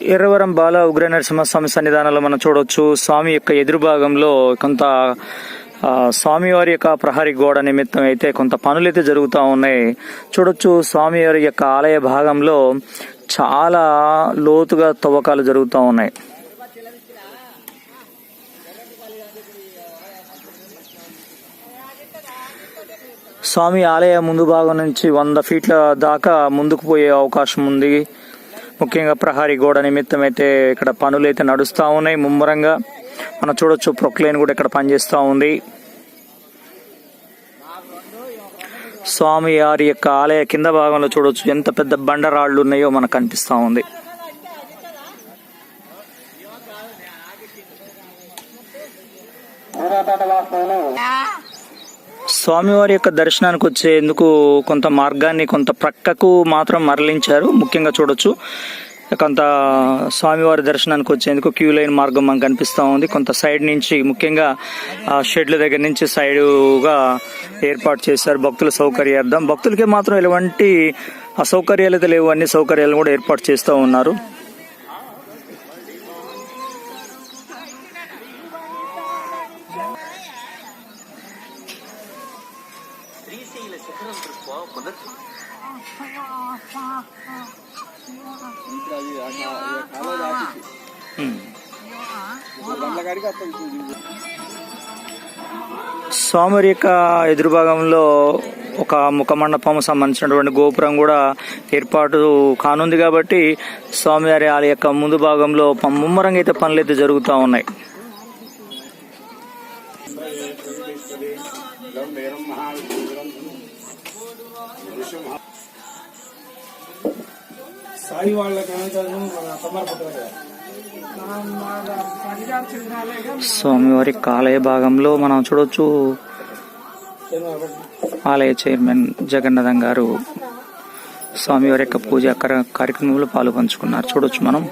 ఎర్రవరం బాల ఉగ్ర నరసింహస్వామి సన్నిధానంలో మనం చూడవచ్చు స్వామి యొక్క ఎదురు భాగంలో కొంత స్వామివారి యొక్క ప్రహరీ గోడ నిమిత్తం అయితే కొంత పనులు అయితే జరుగుతూ ఉన్నాయి. చూడొచ్చు స్వామివారి యొక్క ఆలయ భాగంలో చాలా లోతుగా తవ్వకాలు జరుగుతూ ఉన్నాయి. స్వామి ఆలయ ముందు భాగం నుంచి వంద ఫీట్ల దాకా ముందుకు పోయే అవకాశం ఉంది. ముఖ్యంగా ప్రహారీ గోడ నిమిత్తం అయితే ఇక్కడ పనులు అయితే నడుస్తూ ఉన్నాయి. ముమ్మరంగా మనం చూడొచ్చు ప్రొక్లైన్ కూడా ఇక్కడ పనిచేస్తూ ఉంది. స్వామి వారి యొక్క ఆలయ కింద భాగంలో చూడొచ్చు ఎంత పెద్ద బండరాళ్ళు ఉన్నాయో మనకు కనిపిస్తూ ఉంది. స్వామివారి యొక్క దర్శనానికి వచ్చేందుకు కొంత మార్గాన్ని కొంత ప్రక్కకు మాత్రం మరలించారు. ముఖ్యంగా చూడొచ్చు కొంత స్వామివారి దర్శనానికి వచ్చేందుకు క్యూ లైన్ మార్గం మనకు కనిపిస్తూ ఉంది. కొంత సైడ్ నుంచి ముఖ్యంగా ఆ షెడ్ల దగ్గర నుంచి సైడుగా ఏర్పాటు చేశారు భక్తుల సౌకర్యార్థం. భక్తులకి మాత్రం ఎలాంటి అసౌకర్యాలు అయితే లేవు అన్ని సౌకర్యాలు కూడా ఏర్పాటు చేస్తూ ఉన్నారు. ఉమ్. స్వామి యొక్క ఎదురు భాగంలో ఒక ముఖ మండపం సంబంధించినటువంటి గోపురం కూడా ఏర్పాటు కానుంది కాబట్టి స్వామివారి ఆలయ యొక్క ముందు భాగంలో ముమ్మరంగా అయితే పనులు అయితే జరుగుతూ ఉన్నాయి సాయి వాళ్ళ మన స్వామివారి ఆలయ భాగంలో మనం చూడొచ్చు. ఆలయ చైర్మన్ జగన్నాథం గారు స్వామివారి యొక్క పూజ కార్యక్రమంలో పాలు పంచుకున్నారు చూడొచ్చు మనం.